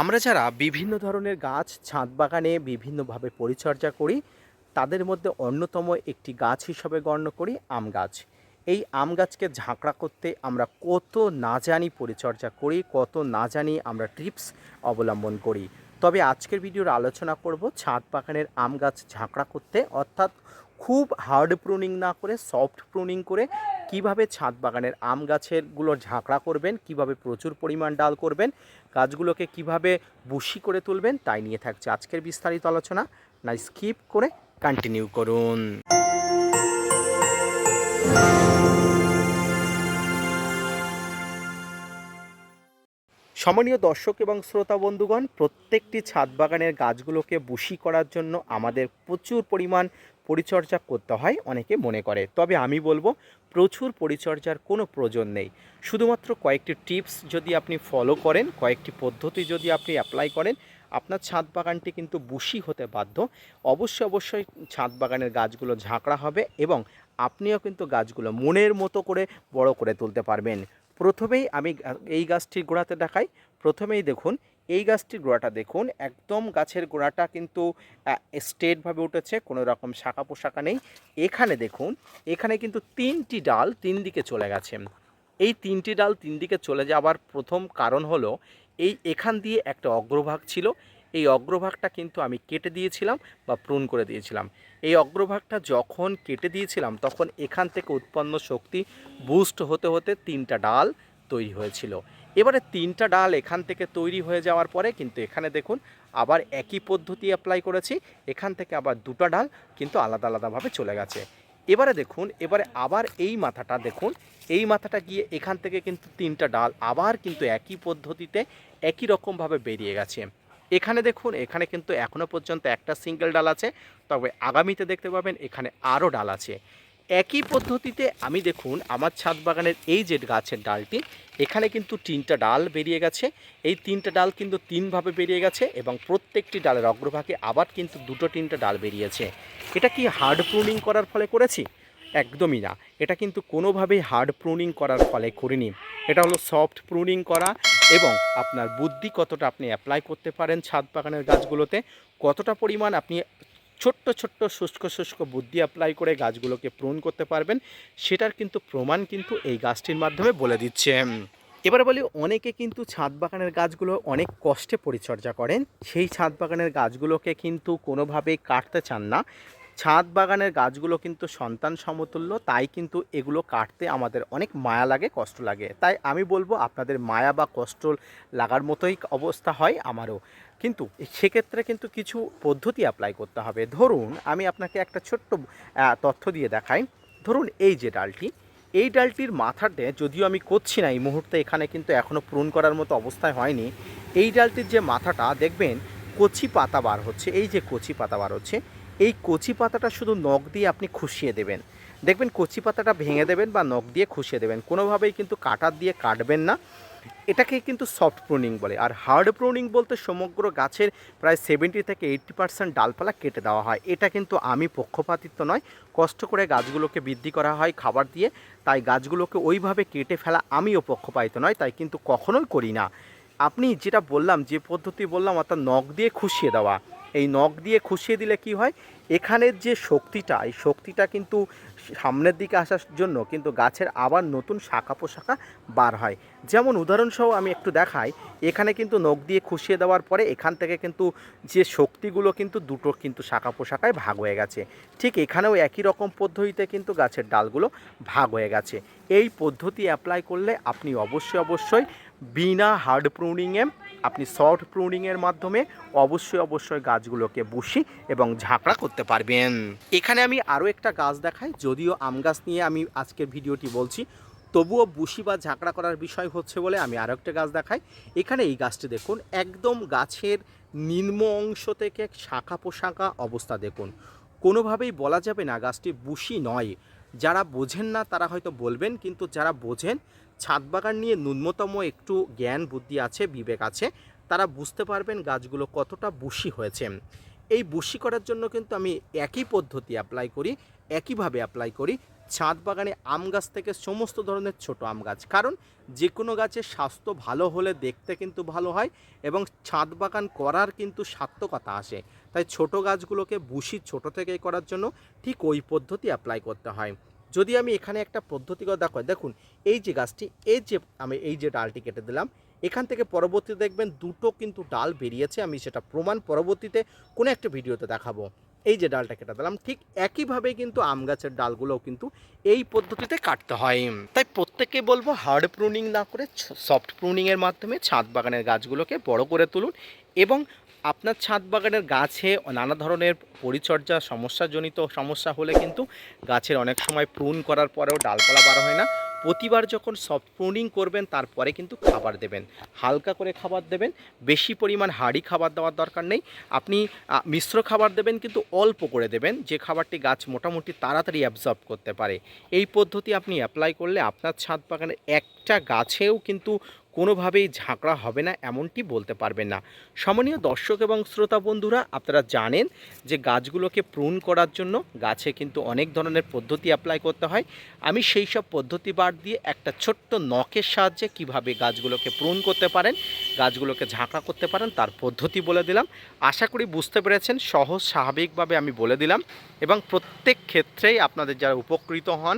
আমরা যারা বিভিন্ন ধরনের গাছ ছাদ বাগানে বিভিন্নভাবে পরিচর্যা করি, তাদের মধ্যে অন্যতম একটি গাছ হিসাবে গণ্য করি আম গাছ। এই আম গাছকে ঝাঁকড়া করতে আমরা কত না জানি পরিচর্যা করি, কত না জানি আমরা টিপস অবলম্বন করি। তবে আজকের ভিডিওর আলোচনা করব ছাদ বাগানের আম গাছ ঝাঁকড়া করতে, অর্থাৎ খুব হার্ড প্রুনিং না করে, সফট প্রুনিং করে কীভাবে ছাদ বাগানের আম গাছেরগুলো ঝাঁকড়া করবেন, কীভাবে প্রচুর পরিমাণ ডাল করবেন, গাছগুলোকে কীভাবে বুশি করে তুলবেন, তাই নিয়ে থাকছে আজকের বিস্তারিত আলোচনা। না, স্কিপ করে কন্টিনিউ করুন। সম্মানীয় দর্শক এবং শ্রোতা বন্ধুগণ, প্রত্যেকটি ছাদ বাগানের গাছগুলোকে বুশি করার জন্য আমাদের প্রচুর পরিমাণ পরিচর্যা করতে হয় অনেকে মনে করে। তবে আমি বলব, প্রচুর পরিচর্যার কোনো প্রয়োজন নেই। শুধুমাত্র কয়েকটি টিপস যদি আপনি ফলো করেন, কয়েকটি পদ্ধতি যদি আপনি অ্যাপ্লাই করেন, আপনার ছাদ বাগানটি কিন্তু বুশি হতে বাধ্য। অবশ্যই অবশ্যই ছাদ বাগানের গাছগুলো ঝাঁকড়া হবে এবং আপনিও কিন্তু গাছগুলো মনের মতো করে বড় করে তুলতে পারবেন। প্রথমেই আমি এই গাছটির গোড়াতে দেখাই। প্রথমেই দেখুন এই গাছটির গোড়াটা দেখুন, একদম গাছের গোড়াটা কিন্তু স্ট্রেটভাবে উঠেছে, কোনো রকম শাখা পোশাকা নেই। এখানে দেখুন, এখানে কিন্তু তিনটি ডাল তিন দিকে চলে গেছে। এই তিনটি ডাল তিন দিকে চলে যাওয়ার প্রথম কারণ হলো, এই এখান দিয়ে একটা অগ্রভাগ ছিল। এই অগ্রভাগটা কিন্তু আমি কেটে দিয়েছিলাম বা প্রুন করে দিয়েছিলাম। এই অগ্রভাগটা যখন কেটে দিয়েছিলাম, তখন এখান থেকে উৎপন্ন শক্তি বুস্ট হতে হতে তিনটা ডাল তৈরি হয়েছিল। এবারে তিনটা ডাল এখান থেকে তৈরি হয়ে যাওয়ার পরে কিন্তু এখানে দেখুন আবার একই পদ্ধতি অ্যাপ্লাই করেছি। এখান থেকে আবার দুটো ডাল কিন্তু আলাদা আলাদাভাবে চলে গেছে। এবারে দেখুন, এবারে আবার এই মাথাটা দেখুন, এই মাথাটা গিয়ে এখান থেকে কিন্তু তিনটা ডাল আবার কিন্তু একই পদ্ধতিতে একই রকমভাবে বেরিয়ে গেছে। এখানে দেখুন, এখানে কিন্তু এখনও পর্যন্ত একটা সিঙ্গেল ডাল আছে, তবে আগামীতে দেখতে পাবেন এখানে আরও ডাল আছে। একই পদ্ধতিতে আমি দেখুন আমার ছাদ বাগানের এই যে গাছের ডালটি, এখানে কিন্তু তিনটা ডাল বেরিয়ে গেছে। এই তিনটা ডাল কিন্তু তিনভাবে বেরিয়ে গেছে এবং প্রত্যেকটি ডালের অগ্রভাগে আবার কিন্তু দুটো তিনটা ডাল বেরিয়েছে। এটা কি হার্ড প্রুনিং করার ফলে করেছি? একদমই না। এটা কিন্তু কোনোভাবেই হার্ড প্রুনিং করার ফলে করিনি। এটা হলো সফট প্রুনিং করা এবং আপনার বুদ্ধি কতটা আপনি অ্যাপ্লাই করতে পারেন ছাদ বাগানের গাছগুলোতে, কতটা পরিমাণ আপনি ছোট্ট ছোট্ট শুষ্ক শুষ্ক বুদ্ধি অ্যাপ্লাই করে গাছগুলোকে প্রুন করতে পারবেন। সেটার কিন্তু প্রমাণ কিন্তু এই গাছটির মাধ্যমে বলে দিচ্ছে। এবারে বলি, অনেকে কিন্তু ছাদ বাগানের গাছগুলো অনেক কষ্টে পরিচর্যা করেন। সেই ছাদ বাগানের গাছগুলোকে কিন্তু কোনোভাবেই কাটতে চান না। ছাদ বাগানের গাছগুলো কিন্তু সন্তান সমতুল্য, তাই কিন্তু এগুলো কাটতে আমাদের অনেক মায়া লাগে, কষ্ট লাগে। তাই আমি বলব আপনাদের মায়া বা কষ্ট লাগার মতোই অবস্থা হয় আমারও। কিন্তু সেক্ষেত্রে কিন্তু কিছু পদ্ধতি অ্যাপ্লাই করতে হবে। ধরুন, আমি আপনাকে একটা ছোট্ট তথ্য দিয়ে দেখাই। ধরুন, এই যে ডালটি, এই ডালটির মাথাতে যদিও আমি করছি না, এই মুহূর্তে এখানে কিন্তু এখনও পূরণ করার মতো অবস্থায় হয়নি। এই ডালটির যে মাথাটা, দেখবেন কচি পাতা বার হচ্ছে, এই যে কচি পাতা বার হচ্ছে এই কচি পাতাটা শুধু নখ দিয়ে আপনি খুশিয়ে দেবেন। দেখবেন কচি পাতাটা ভেঙে দেবেন বা নখ দিয়ে খুশিয়ে দেবেন। কোনোভাবেই কিন্তু কাটার দিয়ে কাটবেন না। এটাকে কিন্তু সফট প্রুনিং বলে। আর হার্ড প্রুনিং বলতে সমগ্র গাছের প্রায় সেভেন্টি থেকে এইট্টি পার্সেন্ট ডালপালা কেটে দেওয়া হয়। এটা কিন্তু আমি পক্ষপাতিত্ব নয়। কষ্ট করে গাছগুলোকে বৃদ্ধি করা হয় খাবার দিয়ে। তাই গাছগুলোকে ওইভাবে কেটে ফেলা আমিও পক্ষপাতিত নয়, তাই কিন্তু কখনোই করি না। আপনি যেটা বললাম, যে পদ্ধতি বললাম, অর্থাৎ নখ দিয়ে খুশিয়ে দেওয়া। এই নখ দিয়ে খুশিয়ে দিলে কি হয়? এখানের যে শক্তিটা, এই শক্তিটা কিন্তু সামনের দিকে আসার জন্য কিন্তু গাছের আবার নতুন শাখা পোশাখা বার হয়। যেমন উদাহরণসহ আমি একটু দেখাই, এখানে কিন্তু নখ দিয়ে খুশিয়ে দেওয়ার পরে এখান থেকে কিন্তু যে শক্তিগুলো কিন্তু দুটো কিন্তু শাখা পোশাকায় ভাগ হয়ে গেছে। ঠিক এখানেও একই রকম পদ্ধতিতে কিন্তু গাছের ডালগুলো ভাগ হয়ে গেছে। এই পদ্ধতি অ্যাপ্লাই করলে আপনি অবশ্যই অবশ্যই বিনা হার্ড প্রুনিংয়ে আপনি সফট প্রুনিংয়ের মাধ্যমে অবশ্যই অবশ্যই গাছগুলোকে বসি এবং ঝাঁকড়া করতে পারবেন। এখানে আমি আরও একটা গাছ দেখাই, যদিও আম গাছ নিয়ে আমি আজকের ভিডিওটি বলছি, তবুও বুশি বা ঝাঁকড়া করার বিষয় হচ্ছে বলে আমি আরও একটা গাছ দেখাই। এখানে এই গাছটি দেখুন, একদম গাছের নিম্ন অংশ থেকে শাখা পোশাকা অবস্থা দেখুন। কোনোভাবেই বলা যাবে না গাছটি বুশি নয়। যারা বোঝেন না তারা হয়তো বলবেন, কিন্তু যারা বোঝেন, ছাদ বাগান নিয়ে ন্যূনতম একটু জ্ঞান, বুদ্ধি আছে, বিবেক আছে, তারা বুঝতে পারবেন গাছগুলো কতটা বুশি হয়েছে। এই বসি করার জন্য কিন্তু আমি একই পদ্ধতি অ্যাপ্লাই করি, একইভাবে অ্যাপ্লাই করি। ছাদ বাগানে আম গাছ থেকে সমস্ত ধরনের ছোট আম গাছ। কারণ যে কোনো গাছের স্বাস্থ্য ভালো হলে দেখতে কিন্তু ভালো হয় এবং ছাদ বাগান করার কিন্তু সার্থকতা আসে। তাই ছোট গাছগুলোকে বুসি ছোট থেকেই করার জন্য ঠিক ওই পদ্ধতি অ্যাপ্লাই করতে হয়। যদি আমি এখানে একটা পদ্ধতিগত দেখো, দেখুন, এই যে গাছটি, এই যে আমি এই যে ডালটি কেটে দিলাম, এখান থেকে পরবর্তীতে দেখবেন দুটো কিন্তু ডাল বেরিয়েছে, আমি সেটা প্রমাণ পরবর্তীতে কোনো একটা ভিডিওতে দেখাবো। এই যে ডালটা কেটে দিলাম, ঠিক একইভাবে কিন্তু আম গাছের ডালগুলোও কিন্তু এই পদ্ধতিতে কাটতে হয়। তাই প্রত্যেককে বলব হার্ড প্রুনিং না করে সফট প্রুনিংয়ের মাধ্যমে ছাদ বাগানের গাছগুলোকে বড় করে তুলুন এবং আপনার ছাদ বাগানের গাছে নানা ধরনের পরিচর্যা, সমস্যাজনিত সমস্যা হলে কিন্তু গাছের অনেক সময় প্রুন করার পরেও ডালপালা বার হয় না। প্রতিবার যখন সফট প্রুনিং করবেন, তারপরে কিন্তু খাবার দেবেন। হালকা করে খাবার দেবেন, বেশি পরিমাণ হাড়ি খাবার দেওয়ার দরকার নেই। আপনি মিশ্র খাবার দেবেন কিন্তু অল্প করে দেবেন, যে খাবারটি গাছ মোটামুটি তাড়াতাড়ি অ্যাবজর্ব করতে পারে। এই পদ্ধতি আপনি অ্যাপ্লাই করলে আপনার ছাদ বাগানের একটা গাছেও কিন্তু কোনোভাবেই ঝাঁকড়া হবে না, এমনটি বলতে পারবেন না। সমনীয় দর্শক এবং শ্রোতা বন্ধুরা, আপনারা জানেন যে গাছগুলোকে প্রুন করার জন্য গাছে কিন্তু অনেক ধরনের পদ্ধতি অ্যাপ্লাই করতে হয়। আমি সেই সব পদ্ধতি বাদ দিয়ে একটা ছোট্ট নখের সাহায্যে কীভাবে গাছগুলোকে প্রুন করতে পারেন, গাছগুলোকে ঝাঁকড়া করতে পারেন, তার পদ্ধতি বলে দিলাম। আশা করি বুঝতে পেরেছেন, সহজ স্বাভাবিকভাবে আমি বলে দিলাম এবং প্রত্যেক ক্ষেত্রেই আপনাদের যারা উপকৃত হন,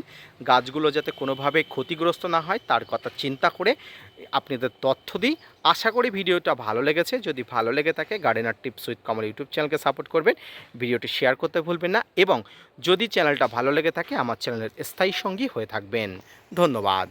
গাছগুলো যাতে কোনোভাবে ক্ষতিগ্রস্ত না হয়, তার কথা চিন্তা করে আপনাদের তথ্য দিই। আশা করি ভিডিওটা ভালো লেগেছে। যদি ভালো লেগে থাকে gardener tips with Kamal YouTube চ্যানেলকে সাপোর্ট করবেন। ভিডিওটি শেয়ার করতে ভুলবেন না এবং যদি চ্যানেলটা ভালো লেগে থাকে, আমার চ্যানেলের স্থায়ী সঙ্গী হয়ে থাকবেন। ধন্যবাদ।